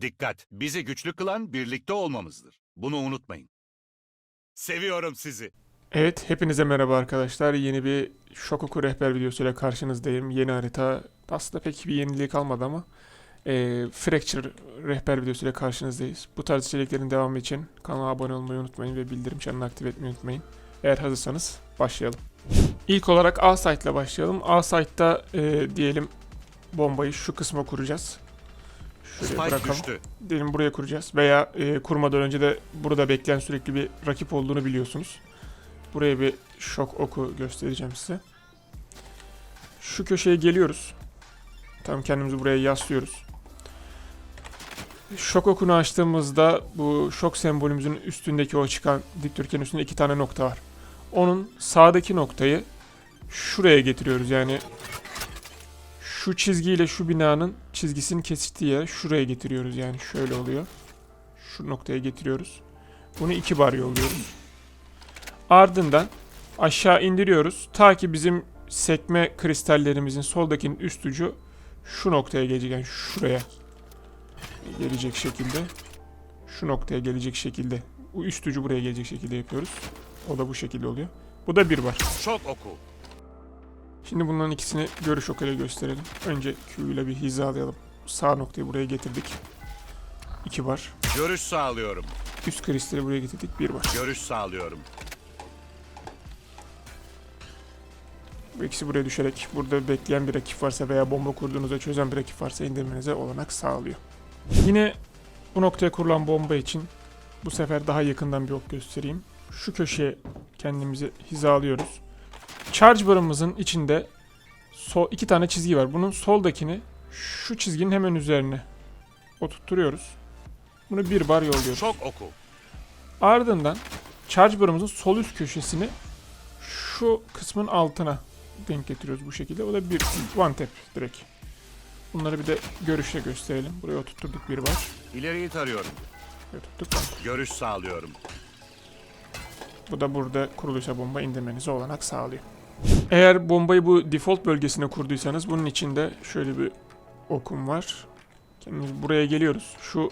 Dikkat! Bizi güçlü kılan birlikte olmamızdır. Bunu unutmayın. Seviyorum sizi. Evet, hepinize merhaba arkadaşlar. Yeni bir Shokoku rehber videosuyla karşınızdayım. Yeni harita. Aslında pek bir yeniliği kalmadı ama e, Fracture rehber videosuyla karşınızdayız. Bu tarz içeriklerin devamı için kanala abone olmayı unutmayın ve bildirim çanını aktif etmeyi unutmayın. Eğer hazırsanız başlayalım. İlk olarak A site ile başlayalım. A site'da e, diyelim bombayı şu kısma kuracağız. Spike bırakalım. düştü. Diyelim buraya kuracağız. Veya e, kurmadan önce de burada bekleyen sürekli bir rakip olduğunu biliyorsunuz. Buraya bir şok oku göstereceğim size. Şu köşeye geliyoruz. Tam kendimizi buraya yaslıyoruz. Şok okunu açtığımızda bu şok sembolümüzün üstündeki o çıkan dikdörtgenin üstünde iki tane nokta var. Onun sağdaki noktayı şuraya getiriyoruz. Yani şu çizgiyle şu binanın çizgisinin kesiştiği yere şuraya getiriyoruz. Yani şöyle oluyor. Şu noktaya getiriyoruz. Bunu iki bar yolluyoruz. Ardından aşağı indiriyoruz. Ta ki bizim sekme kristallerimizin soldakinin üst ucu şu noktaya gelecek. Yani şuraya gelecek şekilde. Şu noktaya gelecek şekilde. Üst ucu buraya gelecek şekilde yapıyoruz. O da bu şekilde oluyor. Bu da bir var. Şok oku. Şimdi bunların ikisini görüş okuyla gösterelim. Önce Q ile bir hizalayalım. Sağ noktayı buraya getirdik. 2 var. Görüş sağlıyorum. Üst kristali buraya getirdik. 1 var. Görüş sağlıyorum. Bu ikisi buraya düşerek burada bekleyen bir rakip varsa veya bomba kurduğunuzda çözen bir rakip varsa indirmenize olanak sağlıyor. Yine bu noktaya kurulan bomba için bu sefer daha yakından bir ok göstereyim. Şu köşeye kendimizi hizalıyoruz. Charge barımızın içinde sol, iki tane çizgi var. Bunun soldakini şu çizginin hemen üzerine oturtturuyoruz. Bunu bir bar yolluyoruz. Şok oku. Ardından charge barımızın sol üst köşesini şu kısmın altına denk getiriyoruz bu şekilde. O da bir one tap direkt. Bunları bir de görüşle gösterelim. Buraya oturtturduk bir bar. İleriyi tarıyorum. One. Görüş sağlıyorum. Bu da burada kuruluysa bomba indirmenize olanak sağlıyor. Eğer bombayı bu default bölgesine kurduysanız bunun içinde şöyle bir okum var. Kendimiz buraya geliyoruz. Şu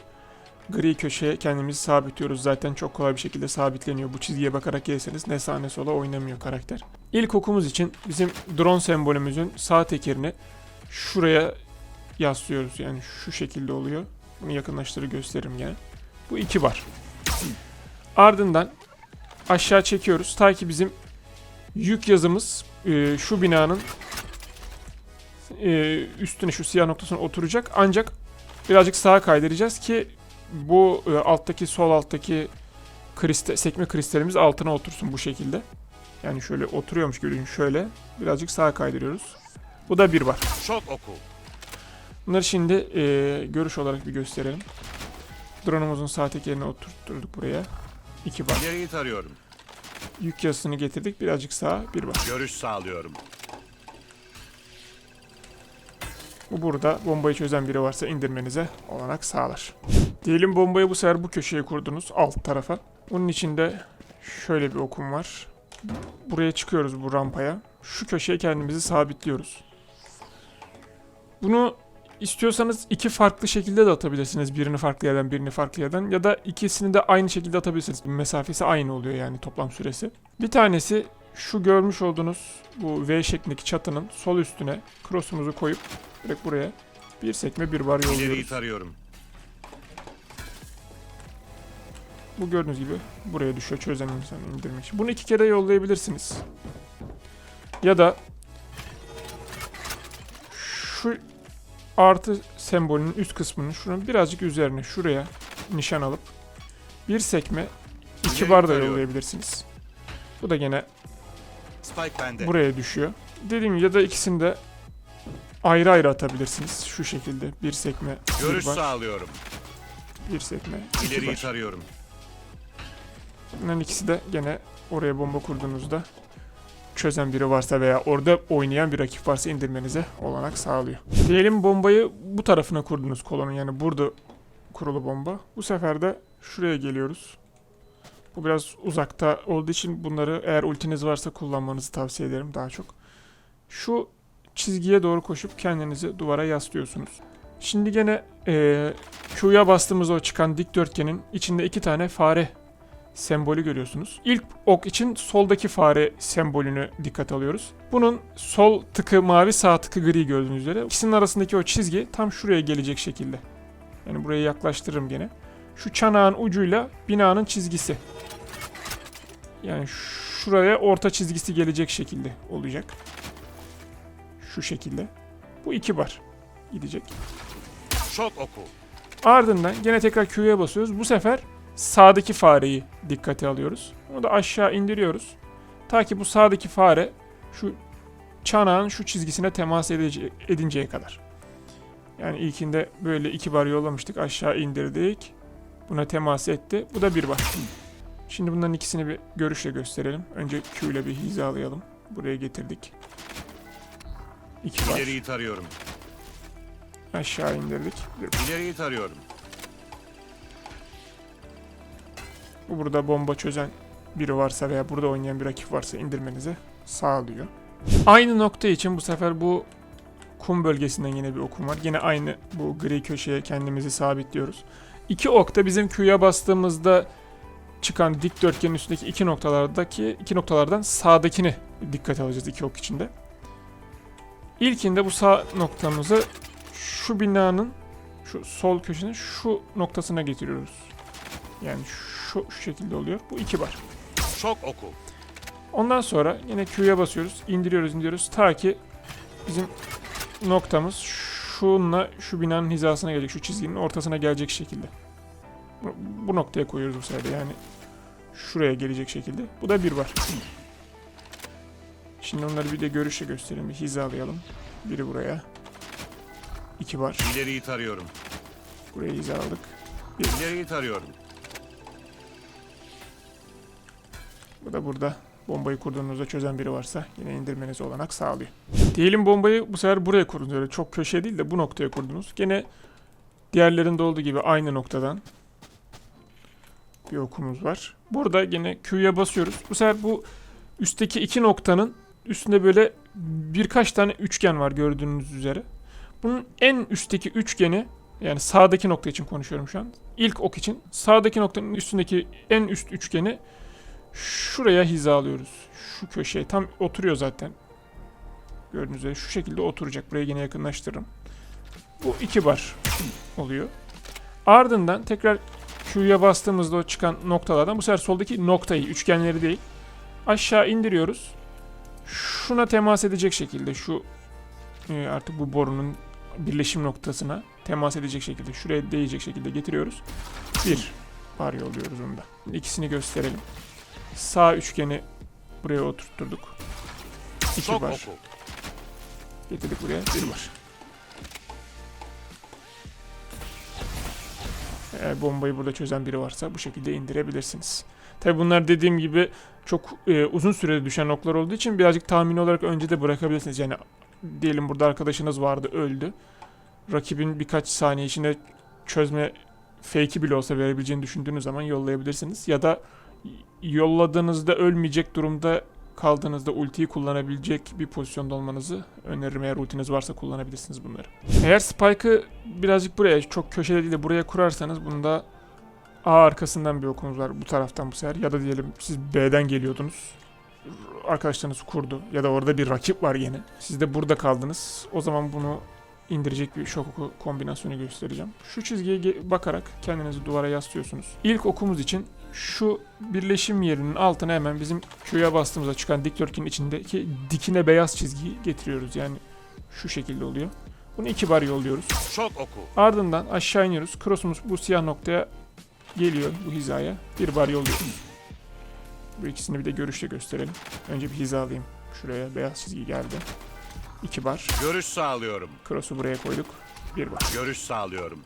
gri köşeye kendimizi sabitliyoruz. Zaten çok kolay bir şekilde sabitleniyor. Bu çizgiye bakarak gelirseniz ne sağa ne sola oynamıyor karakter. İlk okumuz için bizim drone sembolümüzün sağ tekerini şuraya yaslıyoruz. Yani şu şekilde oluyor. Bunu yakınlaştırır gösteririm gene. Bu iki var. Ardından aşağı çekiyoruz. Ta ki bizim yük yazımız e, şu binanın e, üstüne şu siyah noktasına oturacak. Ancak birazcık sağa kaydıracağız ki bu e, alttaki sol alttaki kristal, sekme kristalimiz altına otursun bu şekilde. Yani şöyle oturuyormuş gibi şöyle birazcık sağa kaydırıyoruz. Bu da bir var. Şok oku. Bunları şimdi e, görüş olarak bir gösterelim. Drone'umuzun sağ tekerini oturtturduk buraya. İki var. İleriyi tarıyorum. Yük yazısını getirdik. Birazcık sağa bir var. Görüş sağlıyorum. Bu burada bombayı çözen biri varsa indirmenize olanak sağlar. Diyelim bombayı bu sefer bu köşeye kurdunuz alt tarafa. Bunun içinde şöyle bir okum var. Buraya çıkıyoruz bu rampaya. Şu köşeye kendimizi sabitliyoruz. Bunu istiyorsanız iki farklı şekilde de atabilirsiniz. Birini farklı yerden birini farklı yerden. Ya da ikisini de aynı şekilde atabilirsiniz. Mesafesi aynı oluyor yani toplam süresi. Bir tanesi şu görmüş olduğunuz bu V şeklindeki çatının sol üstüne cross'umuzu koyup direkt buraya bir sekme bir bar yolluyoruz. tarıyorum. Bu gördüğünüz gibi buraya düşüyor çözen insanı indirmek için. Bunu iki kere yollayabilirsiniz. Ya da şu artı sembolünün üst kısmının şunun birazcık üzerine şuraya nişan alıp bir sekme iki bar da yollayabilirsiniz. Bu da gene buraya düşüyor. Dediğim gibi ya da ikisini de ayrı ayrı atabilirsiniz. Şu şekilde bir sekme Görüş bir bar, sağlıyorum. bir sekme İleriyi tarıyorum. Bunların ikisi de gene oraya bomba kurduğunuzda çözen biri varsa veya orada oynayan bir rakip varsa indirmenize olanak sağlıyor. Diyelim bombayı bu tarafına kurdunuz kolonun yani burada kurulu bomba. Bu sefer de şuraya geliyoruz. Bu biraz uzakta olduğu için bunları eğer ultiniz varsa kullanmanızı tavsiye ederim daha çok. Şu çizgiye doğru koşup kendinizi duvara yaslıyorsunuz. Şimdi gene e, Q'ya bastığımız o çıkan dikdörtgenin içinde iki tane fare sembolü görüyorsunuz. İlk ok için soldaki fare sembolünü dikkat alıyoruz. Bunun sol tıkı mavi sağ tıkı gri gördüğünüz üzere. İkisinin arasındaki o çizgi tam şuraya gelecek şekilde. Yani buraya yaklaştırırım gene. Şu çanağın ucuyla binanın çizgisi. Yani şuraya orta çizgisi gelecek şekilde olacak. Şu şekilde. Bu iki bar gidecek. Şok oku. Ardından gene tekrar Q'ya basıyoruz. Bu sefer sağdaki fareyi dikkate alıyoruz. Onu da aşağı indiriyoruz. Ta ki bu sağdaki fare şu çanağın şu çizgisine temas edece- edinceye kadar. Yani ilkinde böyle iki bar yollamıştık. Aşağı indirdik. Buna temas etti. Bu da bir bar. Şimdi bunların ikisini bir görüşle gösterelim. Önce Q ile bir hizalayalım. Buraya getirdik. İki bar. İleriyi tarıyorum. Aşağı indirdik. Bir bar. İleriyi tarıyorum. Burada bomba çözen biri varsa veya burada oynayan bir rakip varsa indirmenizi sağlıyor. Aynı nokta için bu sefer bu kum bölgesinden yine bir okum var. Yine aynı bu gri köşeye kendimizi sabitliyoruz. İki okta bizim Q'ya bastığımızda çıkan dikdörtgenin üstündeki iki noktalardaki iki noktalardan sağdakini dikkate alacağız iki ok içinde. İlkinde bu sağ noktamızı şu binanın şu sol köşenin şu noktasına getiriyoruz. Yani şu, şu şekilde oluyor. Bu iki bar. Şok oku. Ondan sonra yine Q'ya basıyoruz. indiriyoruz indiriyoruz. Ta ki bizim noktamız şunla şu binanın hizasına gelecek. Şu çizginin ortasına gelecek şekilde. Bu, bu noktaya koyuyoruz bu sefer yani. Şuraya gelecek şekilde. Bu da bir var. Şimdi onları bir de görüşe gösterelim. Bir hizalayalım. Biri buraya. İki var. İleriyi tarıyorum. Buraya hizaladık. İleriyi tarıyorum. Bu da burada bombayı kurduğunuzda çözen biri varsa yine indirmenize olanak sağlıyor. Diyelim bombayı bu sefer buraya kurdunuz. Öyle çok köşeye değil de bu noktaya kurdunuz. Gene diğerlerinde olduğu gibi aynı noktadan bir okumuz var. Burada gene Q'ya basıyoruz. Bu sefer bu üstteki iki noktanın üstünde böyle birkaç tane üçgen var gördüğünüz üzere. Bunun en üstteki üçgeni yani sağdaki nokta için konuşuyorum şu an. İlk ok için sağdaki noktanın üstündeki en üst üçgeni şuraya hizalıyoruz. Şu köşeye tam oturuyor zaten. Gördüğünüz üzere şu şekilde oturacak. Buraya yine yakınlaştırırım. Bu iki bar oluyor. Ardından tekrar Q'ya bastığımızda o çıkan noktalardan bu sefer soldaki noktayı, üçgenleri değil aşağı indiriyoruz. Şuna temas edecek şekilde şu e, artık bu borunun birleşim noktasına temas edecek şekilde şuraya değecek şekilde getiriyoruz. Bir bar yolluyoruz onda. İkisini gösterelim. Sağ üçgeni buraya oturtturduk. İki oku. Getirdik buraya. Bir var. Eğer bombayı burada çözen biri varsa bu şekilde indirebilirsiniz. Tabi bunlar dediğim gibi çok e, uzun sürede düşen oklar olduğu için birazcık tahmin olarak önce de bırakabilirsiniz. Yani diyelim burada arkadaşınız vardı öldü. Rakibin birkaç saniye içinde çözme fake'i bile olsa verebileceğini düşündüğünüz zaman yollayabilirsiniz. Ya da yolladığınızda ölmeyecek durumda kaldığınızda ultiyi kullanabilecek bir pozisyonda olmanızı öneririm. Eğer ultiniz varsa kullanabilirsiniz bunları. Eğer Spike'ı birazcık buraya, çok köşede değil de buraya kurarsanız bunda A arkasından bir okumuz var bu taraftan bu sefer. Ya da diyelim siz B'den geliyordunuz. Arkadaşlarınız kurdu. Ya da orada bir rakip var yine. Siz de burada kaldınız. O zaman bunu indirecek bir şok oku kombinasyonu göstereceğim. Şu çizgiye bakarak kendinizi duvara yaslıyorsunuz. İlk okumuz için şu birleşim yerinin altına hemen bizim Q'ya bastığımızda çıkan dikdörtgenin içindeki dikine beyaz çizgiyi getiriyoruz. Yani şu şekilde oluyor. Bunu iki bar yolluyoruz. Şok oku. Ardından aşağı iniyoruz. Cross'umuz bu siyah noktaya geliyor bu hizaya. Bir bar yolluyoruz. Bu ikisini bir de görüşle gösterelim. Önce bir hiza alayım. Şuraya beyaz çizgi geldi. İki bar. Görüş sağlıyorum. Cross'u buraya koyduk. Bir bar. Görüş sağlıyorum.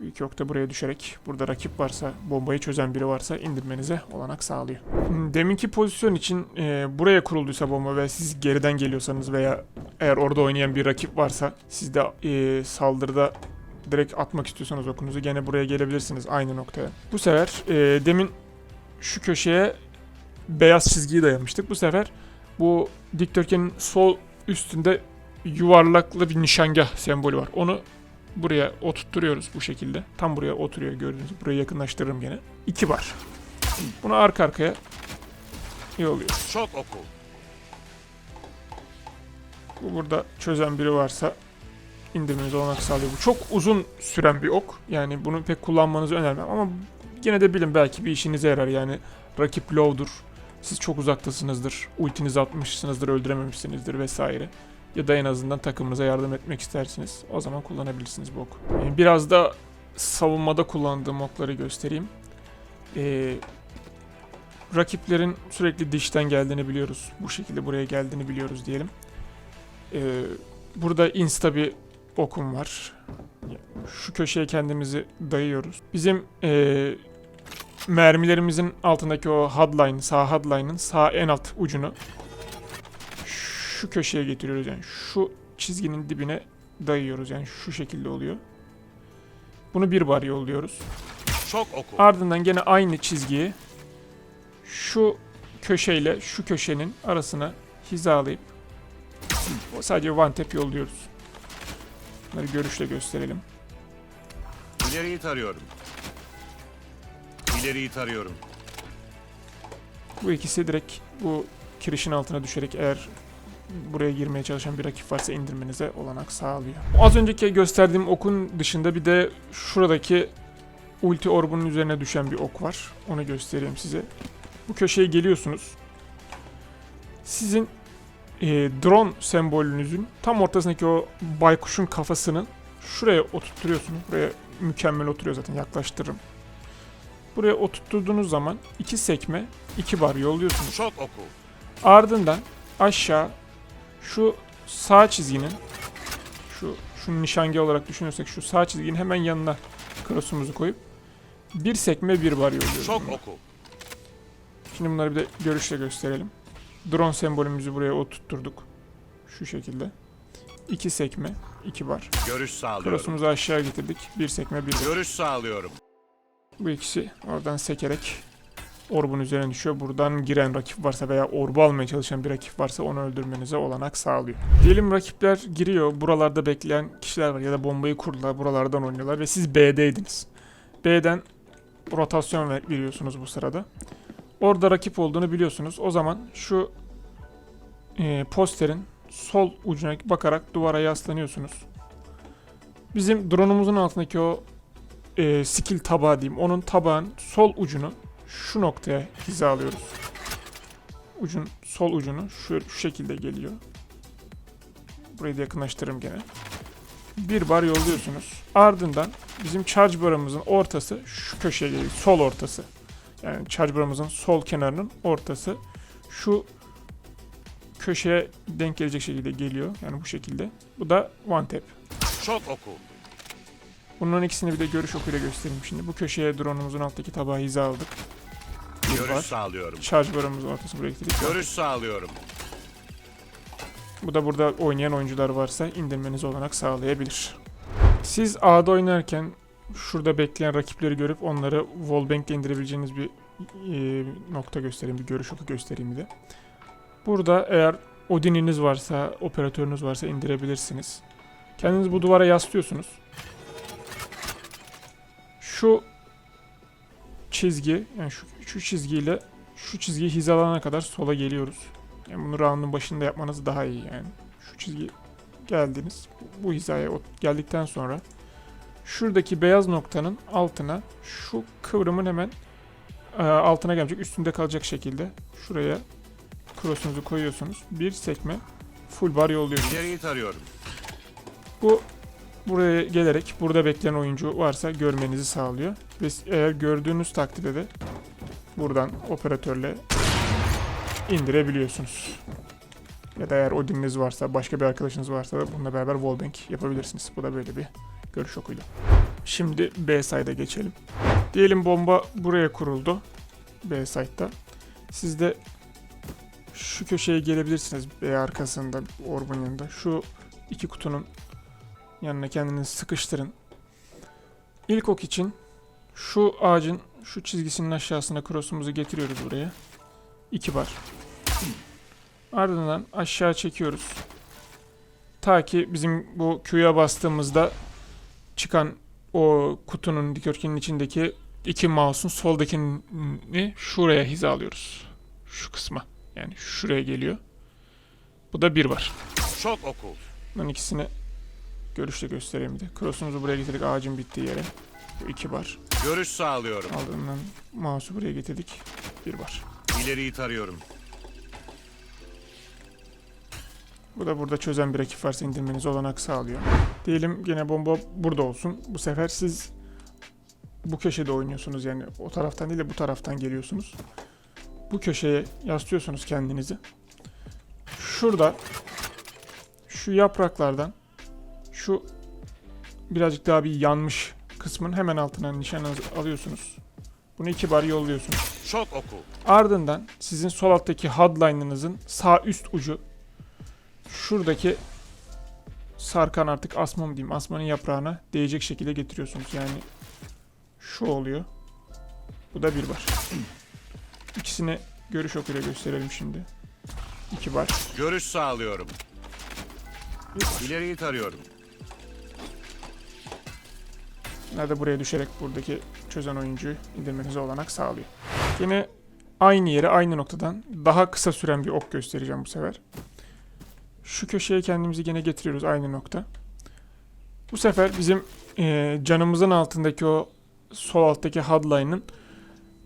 Bu iki ok da buraya düşerek burada rakip varsa, bombayı çözen biri varsa indirmenize olanak sağlıyor. Hmm, Deminki pozisyon için e, buraya kurulduysa bomba ve siz geriden geliyorsanız veya eğer orada oynayan bir rakip varsa siz de e, saldırıda direkt atmak istiyorsanız okunuzu gene buraya gelebilirsiniz aynı noktaya. Bu sefer e, demin şu köşeye beyaz çizgiyi dayamıştık. Bu sefer bu dikdörtgenin sol üstünde yuvarlaklı bir nişangah sembolü var. Onu buraya oturtturuyoruz bu şekilde. Tam buraya oturuyor gördüğünüz gibi. Burayı yakınlaştırırım gene. 2 bar. Bunu arka arkaya yolluyoruz. Çok oku. Bu burada çözen biri varsa indirmenize olanak sağlıyor. Bu çok uzun süren bir ok. Yani bunu pek kullanmanızı önermem ama yine de bilin belki bir işinize yarar. Yani rakip low'dur. Siz çok uzaktasınızdır. Ultinizi atmışsınızdır, öldürememişsinizdir vesaire. Ya da en azından takımınıza yardım etmek istersiniz. O zaman kullanabilirsiniz bu oku. Biraz da savunmada kullandığım okları göstereyim. Ee, rakiplerin sürekli dişten geldiğini biliyoruz. Bu şekilde buraya geldiğini biliyoruz diyelim. Ee, burada insta bir okum var. Şu köşeye kendimizi dayıyoruz. Bizim ee, mermilerimizin altındaki o hardline, sağ hardline'ın sağ en alt ucunu şu köşeye getiriyoruz. Yani şu çizginin dibine dayıyoruz. Yani şu şekilde oluyor. Bunu bir bar yolluyoruz. Çok oku. Ardından gene aynı çizgiyi şu köşeyle şu köşenin arasına hizalayıp sadece one tap yolluyoruz. Bunları görüşle gösterelim. İleriyi tarıyorum. İleriyi tarıyorum. Bu ikisi direkt bu kirişin altına düşerek eğer buraya girmeye çalışan bir rakip varsa indirmenize olanak sağlıyor. Az önceki gösterdiğim okun dışında bir de şuradaki ulti orbunun üzerine düşen bir ok var. Onu göstereyim size. Bu köşeye geliyorsunuz. Sizin e, drone sembolünüzün tam ortasındaki o baykuşun kafasını şuraya oturtturuyorsunuz. Buraya mükemmel oturuyor zaten yaklaştırırım. Buraya oturtturduğunuz zaman iki sekme, iki bar yolluyorsunuz. Çok oku. Ardından aşağı şu sağ çizginin şu şu nişangah olarak düşünürsek şu sağ çizginin hemen yanına cross'umuzu koyup bir sekme bir bar yolluyoruz. Çok bununla. oku. Şimdi bunları bir de görüşle gösterelim. Drone sembolümüzü buraya oturtturduk. Şu şekilde. İki sekme, iki bar. Görüş sağlıyorum. Cross'umuzu aşağı getirdik. Bir sekme, bir bar. Görüş sağlıyorum. Bu ikisi oradan sekerek orbun üzerine düşüyor. Buradan giren rakip varsa veya orbu almaya çalışan bir rakip varsa onu öldürmenize olanak sağlıyor. Diyelim rakipler giriyor. Buralarda bekleyen kişiler var ya da bombayı kurdular. Buralardan oynuyorlar ve siz B'deydiniz. B'den rotasyon ver- veriyorsunuz bu sırada. Orada rakip olduğunu biliyorsunuz. O zaman şu e, posterin sol ucuna bakarak duvara yaslanıyorsunuz. Bizim drone'umuzun altındaki o e, skill tabağı diyeyim. Onun tabağın sol ucunu şu noktaya hizalıyoruz. Ucun sol ucunu şu, şu şekilde geliyor. Burayı da yakınlaştırırım gene. Bir bar yolluyorsunuz. Ardından bizim charge barımızın ortası şu köşeye geliyor. Sol ortası. Yani charge barımızın sol kenarının ortası. Şu köşeye denk gelecek şekilde geliyor. Yani bu şekilde. Bu da one tap. Çok oku. Bunların ikisini bir de görüş okuyla göstereyim şimdi. Bu köşeye drone'umuzun alttaki tabağı hiza aldık. Bir Görüş var. sağlıyorum. Charge barımızın ortasına buraya getirdik. Görüş sağlıyorum. Bu da burada oynayan oyuncular varsa indirmeniz olanak sağlayabilir. Siz A'da oynarken şurada bekleyen rakipleri görüp onları wallbang ile indirebileceğiniz bir e, nokta göstereyim, bir görüş oku göstereyim bir de. Burada eğer Odin'iniz varsa, operatörünüz varsa indirebilirsiniz. Kendinizi bu duvara yaslıyorsunuz. Şu çizgi, yani şu, şu çizgiyle şu çizgiyi hizalana kadar sola geliyoruz. Yani bunu round'un başında yapmanız daha iyi yani. Şu çizgi geldiniz. Bu hizaya geldikten sonra şuradaki beyaz noktanın altına şu kıvrımın hemen e, altına gelecek, üstünde kalacak şekilde şuraya cross'unuzu koyuyorsunuz. Bir sekme full bar yolluyorsunuz. İleriyi tarıyorum. Bu buraya gelerek burada bekleyen oyuncu varsa görmenizi sağlıyor. Ve eğer gördüğünüz takdirde de buradan operatörle indirebiliyorsunuz. Ya da eğer Odin'iniz varsa, başka bir arkadaşınız varsa da bununla beraber wallbang yapabilirsiniz. Bu da böyle bir görüş okuydu. Şimdi B side'a geçelim. Diyelim bomba buraya kuruldu. B side'da. Siz de şu köşeye gelebilirsiniz B arkasında, orbun yanında. Şu iki kutunun yanına kendinizi sıkıştırın. İlk ok için şu ağacın şu çizgisinin aşağısına cross'umuzu getiriyoruz buraya. 2 bar. Ardından aşağı çekiyoruz. Ta ki bizim bu Q'ya bastığımızda çıkan o kutunun dikdörtgenin içindeki iki mouse'un soldakini şuraya hizalıyoruz. Şu kısma. Yani şuraya geliyor. Bu da bir var. Şok oku. Bunun ikisini görüşle göstereyim de. Cross'umuzu buraya getirdik ağacın bittiği yere. Bu iki var. Görüş sağlıyorum. Ardından mouse'u buraya getirdik. Bir var. İleriyi tarıyorum. Bu da burada çözen bir rakip varsa indirmenize olanak sağlıyor. Diyelim gene bomba burada olsun. Bu sefer siz bu köşede oynuyorsunuz yani o taraftan değil de bu taraftan geliyorsunuz. Bu köşeye yaslıyorsunuz kendinizi. Şurada şu yapraklardan şu birazcık daha bir yanmış kısmın hemen altına nişanınızı alıyorsunuz. Bunu iki bar yolluyorsunuz. Şok oku. Ardından sizin sol alttaki headline'ınızın sağ üst ucu şuradaki sarkan artık asma mı diyeyim asmanın yaprağına değecek şekilde getiriyorsunuz. Yani şu oluyor. Bu da bir bar. İkisini görüş okuyla gösterelim şimdi. İki bar. Görüş sağlıyorum. İleriyi tarıyorum. Da buraya düşerek buradaki çözen oyuncuyu indirmenize olanak sağlıyor. Yine aynı yere aynı noktadan daha kısa süren bir ok göstereceğim bu sefer. Şu köşeye kendimizi gene getiriyoruz aynı nokta. Bu sefer bizim eee, canımızın altındaki o sol alttaki headline'ın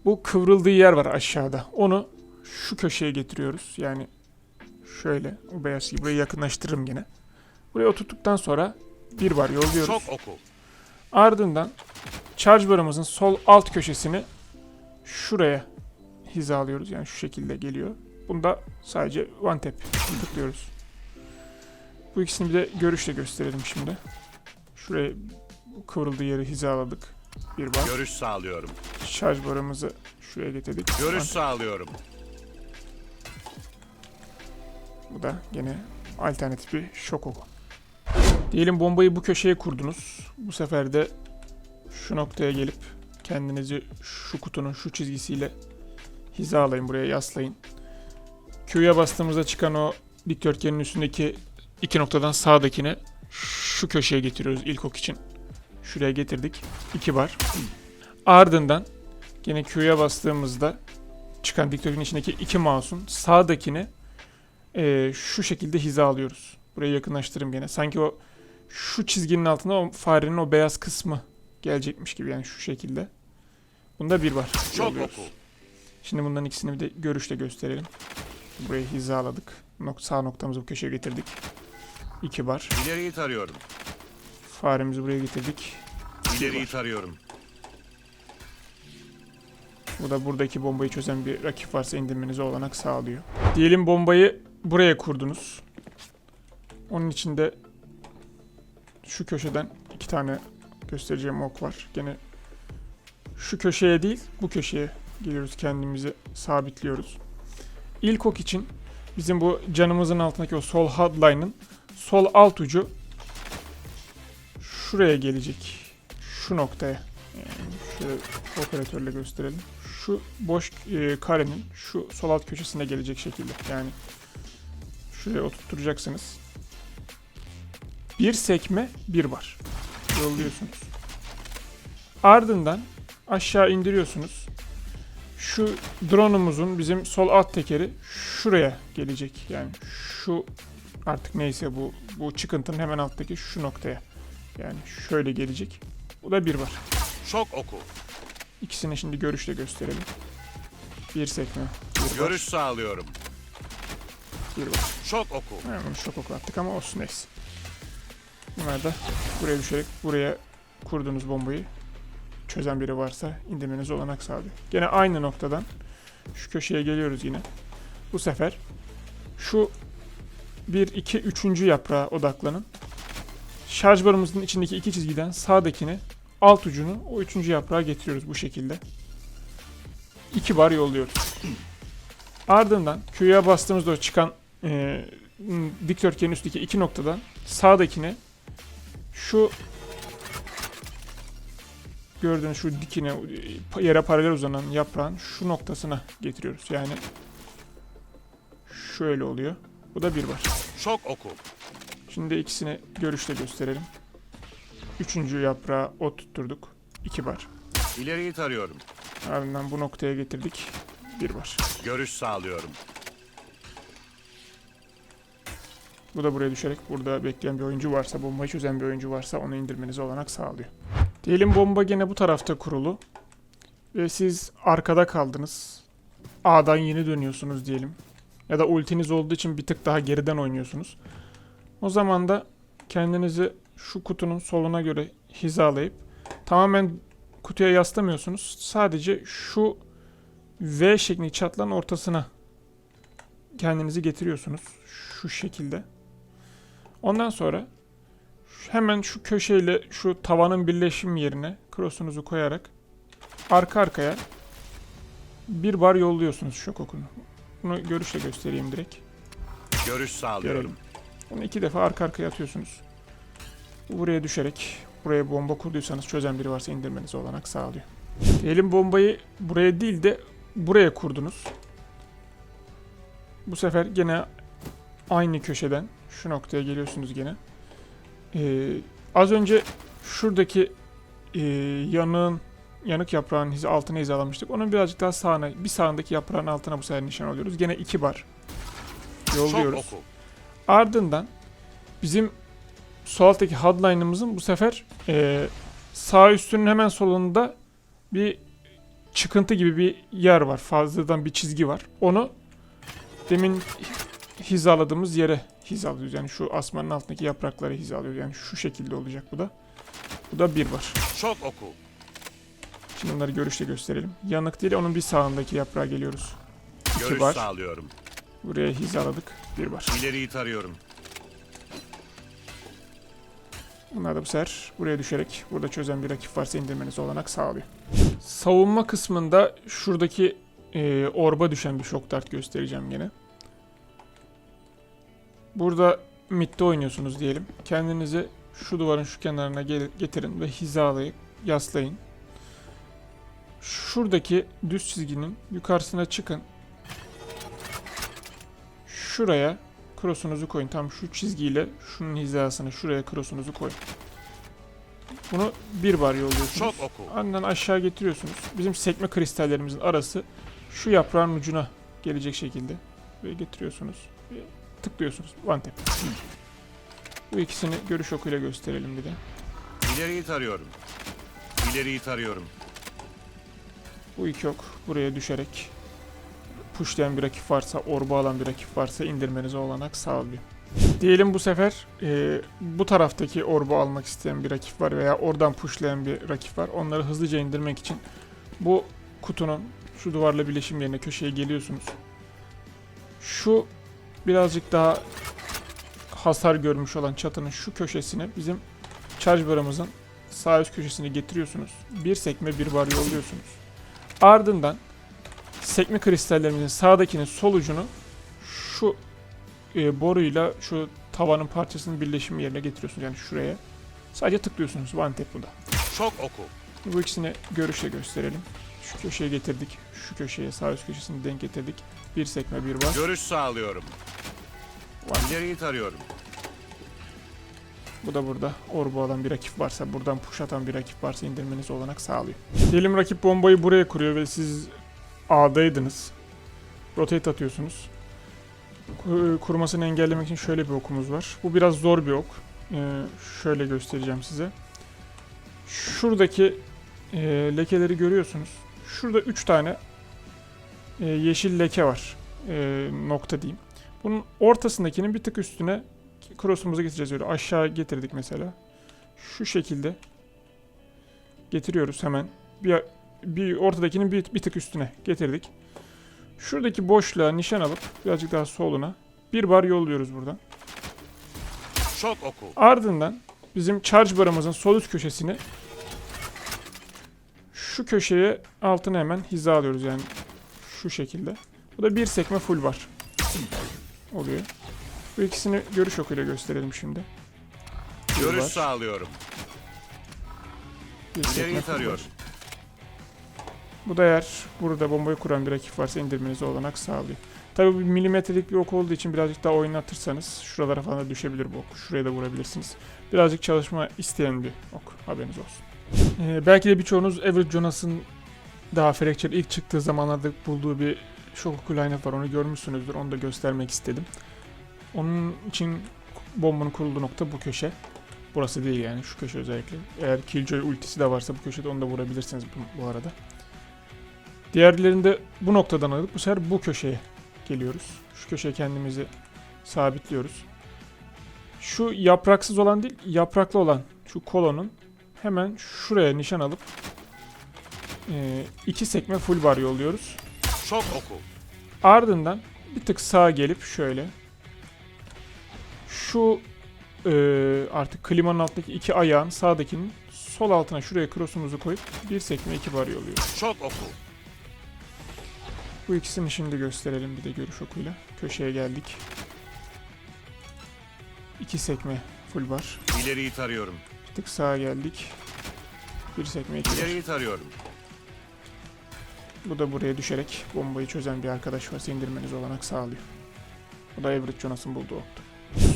bu kıvrıldığı yer var aşağıda. Onu şu köşeye getiriyoruz. Yani şöyle o beyaz gibi burayı yakınlaştırırım gene. Buraya oturttuktan sonra bir bar yolluyoruz. Şok oku. Ardından charge barımızın sol alt köşesini şuraya hizalıyoruz. Yani şu şekilde geliyor. Bunda sadece one tap tıklıyoruz. Bu ikisini bir de görüşle gösterelim şimdi. Şuraya kıvrıldığı yeri hizaladık. Bir bar. Görüş sağlıyorum. Şarj barımızı şuraya getirdik. Görüş sağlıyorum. Bu da gene alternatif bir şok oku. Diyelim bombayı bu köşeye kurdunuz. Bu sefer de şu noktaya gelip kendinizi şu kutunun şu çizgisiyle hizalayın. Buraya yaslayın. Q'ya bastığımızda çıkan o dikdörtgenin üstündeki iki noktadan sağdakini şu köşeye getiriyoruz ilk ok için. Şuraya getirdik. 2 bar. Ardından gene Q'ya bastığımızda çıkan dikdörtgenin içindeki iki mouse'un sağdakini ee, şu şekilde hiza alıyoruz. Burayı yakınlaştırırım gene. Sanki o şu çizginin altında o farenin o beyaz kısmı gelecekmiş gibi yani şu şekilde. Bunda bir var. Yolluyoruz. oku. Şimdi bunların ikisini bir de görüşle gösterelim. Burayı hizaladık. Nok sağ noktamızı bu köşeye getirdik. İki bar. İleriyi tarıyorum. Faremizi buraya getirdik. İleriyi tarıyorum. Bu da buradaki bombayı çözen bir rakip varsa indirmenize olanak sağlıyor. Diyelim bombayı buraya kurdunuz. Onun içinde şu köşeden iki tane göstereceğim ok var. Gene şu köşeye değil bu köşeye geliyoruz kendimizi sabitliyoruz. İlk ok için bizim bu canımızın altındaki o sol headline'ın sol alt ucu şuraya gelecek. Şu noktaya. Yani şöyle operatörle gösterelim. Şu boş e, karenin şu sol alt köşesine gelecek şekilde. Yani şuraya oturtacaksınız. Bir sekme bir var. Yolluyorsunuz. Ardından aşağı indiriyorsunuz. Şu drone'umuzun bizim sol alt tekeri şuraya gelecek. Yani şu artık neyse bu bu çıkıntının hemen alttaki şu noktaya. Yani şöyle gelecek. Bu da bir var. Şok oku. İkisini şimdi görüşle gösterelim. Bir sekme. Bir var. Görüş sağlıyorum. Bir var. Şok oku. Onu şok oku attık ama olsun neyse. Bunlar da buraya düşerek buraya kurduğunuz bombayı çözen biri varsa indirmeniz olanak sağlıyor. Gene aynı noktadan şu köşeye geliyoruz yine. Bu sefer şu 1, 2, 3. yaprağa odaklanın. Şarj barımızın içindeki iki çizgiden sağdakini alt ucunu o üçüncü yaprağa getiriyoruz bu şekilde. İki bar yolluyoruz. Ardından Q'ya bastığımızda çıkan e, dikdörtgenin üstteki iki noktadan sağdakine şu gördüğünüz şu dikine yere paralel uzanan yaprağın şu noktasına getiriyoruz. Yani şöyle oluyor. Bu da bir var. Şok oku. Şimdi ikisini görüşte gösterelim. Üçüncü yaprağı o tutturduk. 2 bar. İleriyi tarıyorum. Ardından bu noktaya getirdik. 1 bar. Görüş sağlıyorum. Bu da buraya düşerek burada bekleyen bir oyuncu varsa, bombayı çözen bir oyuncu varsa onu indirmenize olanak sağlıyor. Diyelim bomba gene bu tarafta kurulu. Ve siz arkada kaldınız. A'dan yeni dönüyorsunuz diyelim. Ya da ultiniz olduğu için bir tık daha geriden oynuyorsunuz. O zaman da kendinizi şu kutunun soluna göre hizalayıp tamamen kutuya yaslamıyorsunuz. Sadece şu V şeklinde çatlağın ortasına kendinizi getiriyorsunuz. Şu şekilde. Ondan sonra hemen şu köşeyle şu tavanın birleşim yerine crossunuzu koyarak arka arkaya bir bar yolluyorsunuz şok okunu. Bunu görüşle göstereyim direkt. Görüş sağlıyorum. Görelim. Bunu iki defa arka arkaya atıyorsunuz. Bu buraya düşerek buraya bomba kurduysanız çözen biri varsa indirmenize olanak sağlıyor. Diyelim bombayı buraya değil de buraya kurdunuz. Bu sefer gene aynı köşeden şu noktaya geliyorsunuz gene. Ee, az önce şuradaki e, yanığın yanık yaprağın hizi altına hizalamıştık. Onun birazcık daha sağına, bir sağındaki yaprağın altına bu sefer nişan alıyoruz. Gene iki bar yolluyoruz. Ardından bizim sol alttaki headline'ımızın bu sefer eee, sağ üstünün hemen solunda bir çıkıntı gibi bir yer var. Fazladan bir çizgi var. Onu demin hizaladığımız yere hizalıyoruz. Yani şu asmanın altındaki yaprakları hizalıyoruz. Yani şu şekilde olacak bu da. Bu da bir var. Çok oku. Şimdi onları görüşte gösterelim. Yanık değil onun bir sağındaki yaprağa geliyoruz. Görüş var. sağlıyorum. Buraya hizaladık. Bir var. İleriyi tarıyorum. Bunlar da bu sefer buraya düşerek burada çözen bir rakip varsa indirmenize olanak sağlıyor. Savunma kısmında şuradaki e, orba düşen bir şok dart göstereceğim gene. Burada midde oynuyorsunuz diyelim. Kendinizi şu duvarın şu kenarına getirin ve hizalayıp yaslayın. Şuradaki düz çizginin yukarısına çıkın. Şuraya crossunuzu koyun. Tam şu çizgiyle şunun hizasını şuraya crossunuzu koyun. Bunu bir bar yolluyorsunuz. Ardından aşağı getiriyorsunuz. Bizim sekme kristallerimizin arası şu yaprağın ucuna gelecek şekilde ve getiriyorsunuz. Tıklıyorsunuz. One tap. Bu ikisini görüş okuyla gösterelim bir de. İleriyi tarıyorum. İleriyi tarıyorum. Bu iki ok buraya düşerek pushlayan bir rakip varsa, orba alan bir rakip varsa indirmenize olanak sağlıyor. Diyelim bu sefer e, bu taraftaki orba almak isteyen bir rakip var veya oradan pushlayan bir rakip var. Onları hızlıca indirmek için bu kutunun şu duvarla birleşim yerine köşeye geliyorsunuz. Şu birazcık daha hasar görmüş olan çatının şu köşesine bizim charge barımızın sağ üst köşesine getiriyorsunuz. Bir sekme bir bar yolluyorsunuz. Ardından sekme kristallerimizin sağdakinin sol ucunu şu e, boruyla şu tavanın parçasının birleşimi yerine getiriyorsunuz. Yani şuraya. Sadece tıklıyorsunuz. One tap bu da. Çok oku. Bu ikisini görüşle gösterelim. Şu köşeye getirdik. Şu köşeye sağ üst köşesini denk getirdik. Bir sekme bir bar. Görüş sağlıyorum. One. İleriyi tarıyorum. Bu da burada. Orbu alan bir rakip varsa, buradan push atan bir rakip varsa indirmeniz olanak sağlıyor. Diyelim rakip bombayı buraya kuruyor ve siz A'daydınız. Rotate atıyorsunuz. Ku- Kurumasını engellemek için şöyle bir okumuz var. Bu biraz zor bir ok. Ee, şöyle göstereceğim size. Şuradaki e, lekeleri görüyorsunuz. Şurada 3 tane e, yeşil leke var. E, nokta diyeyim. Bunun ortasındakinin bir tık üstüne cross'umuzu getireceğiz öyle aşağı getirdik mesela. Şu şekilde getiriyoruz hemen. Bir, bir ortadakinin bir, bir tık üstüne getirdik. Şuradaki boşluğa nişan alıp birazcık daha soluna bir bar yolluyoruz buradan. Çok oku. Ardından bizim charge barımızın sol üst köşesini şu köşeye altına hemen hizalıyoruz yani şu şekilde. Bu da bir sekme full bar oluyor. Bu ikisini görüş okuyla gösterelim şimdi. Bir Görüş bar, sağlıyorum. bir İleriyi tarıyorum. Bu da eğer burada bombayı kuran bir rakip varsa indirmenize olanak sağlıyor. Tabii bu milimetrelik bir ok olduğu için birazcık daha oynatırsanız şuralara falan da düşebilir bu ok. Şuraya da vurabilirsiniz. Birazcık çalışma isteyen bir ok. Haberiniz olsun. Ee, belki de birçoğunuz Everett Jonas'ın daha Fracture ilk çıktığı zamanlarda bulduğu bir şok oku line-up var. Onu görmüşsünüzdür. Onu da göstermek istedim. Onun için bombanın kurulduğu nokta bu köşe. Burası değil yani şu köşe özellikle. Eğer Killjoy ultisi de varsa bu köşede onu da vurabilirsiniz bu, bu arada. Diğerlerinde bu noktadan alıp bu sefer bu köşeye geliyoruz. Şu köşeye kendimizi sabitliyoruz. Şu yapraksız olan değil, yapraklı olan şu kolonun hemen şuraya nişan alıp e, iki sekme full bar yolluyoruz. Şok oku. Ardından bir tık sağa gelip şöyle şu e, artık klimanın altındaki iki ayağın sağdakinin sol altına şuraya cross'umuzu koyup bir sekme iki bar yolluyoruz. Şok oku. Bu ikisini şimdi gösterelim bir de görüş okuyla. Köşeye geldik. İki sekme full bar. İleriyi tarıyorum. Bir tık sağa geldik. Bir sekme iki bar. İleriyi tarıyorum. Bu da buraya düşerek bombayı çözen bir arkadaş varsa indirmeniz olanak sağlıyor. Bu da Everett Jonas'ın bulduğu oktu.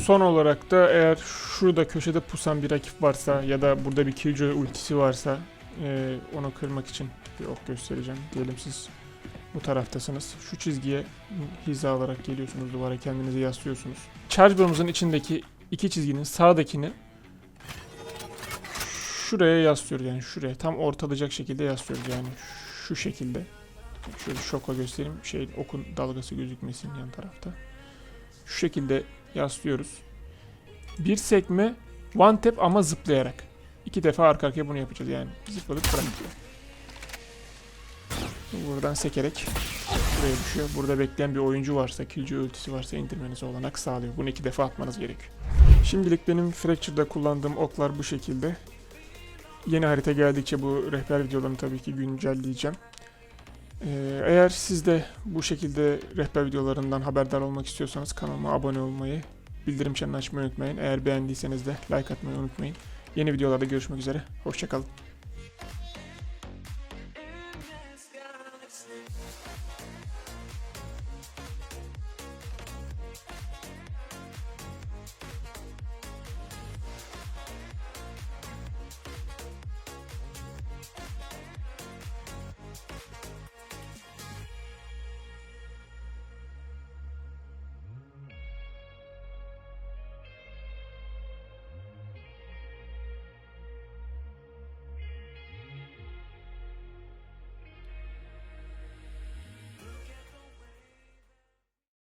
Son olarak da eğer şurada köşede pusan bir rakip varsa ya da burada bir Killjoy ultisi varsa eee, onu kırmak için bir ok göstereceğim. Diyelim siz bu taraftasınız. Şu çizgiye hiza alarak geliyorsunuz duvara kendinizi yaslıyorsunuz. Charge barımızın içindeki iki çizginin sağdakini şuraya yaslıyoruz yani şuraya tam ortalayacak şekilde yaslıyoruz yani şu şekilde. Şöyle şoka göstereyim. Şey okun dalgası gözükmesin yan tarafta. Şu şekilde yaslıyoruz. Bir sekme one tap ama zıplayarak. İki defa arka arkaya bunu yapacağız yani. Zıpladık bıraktık. Buradan sekerek buraya düşüyor. Burada bekleyen bir oyuncu varsa, killjoy ultisi varsa indirmenize olanak sağlıyor. Bunu iki defa atmanız gerekiyor. Şimdilik benim Fracture'da kullandığım oklar bu şekilde. Yeni harita geldikçe bu rehber videolarını tabii ki güncelleyeceğim. Ee, eğer siz de bu şekilde rehber videolarından haberdar olmak istiyorsanız kanalıma abone olmayı, bildirim çanını açmayı unutmayın. Eğer beğendiyseniz de like atmayı unutmayın. Yeni videolarda görüşmek üzere. Hoşçakalın.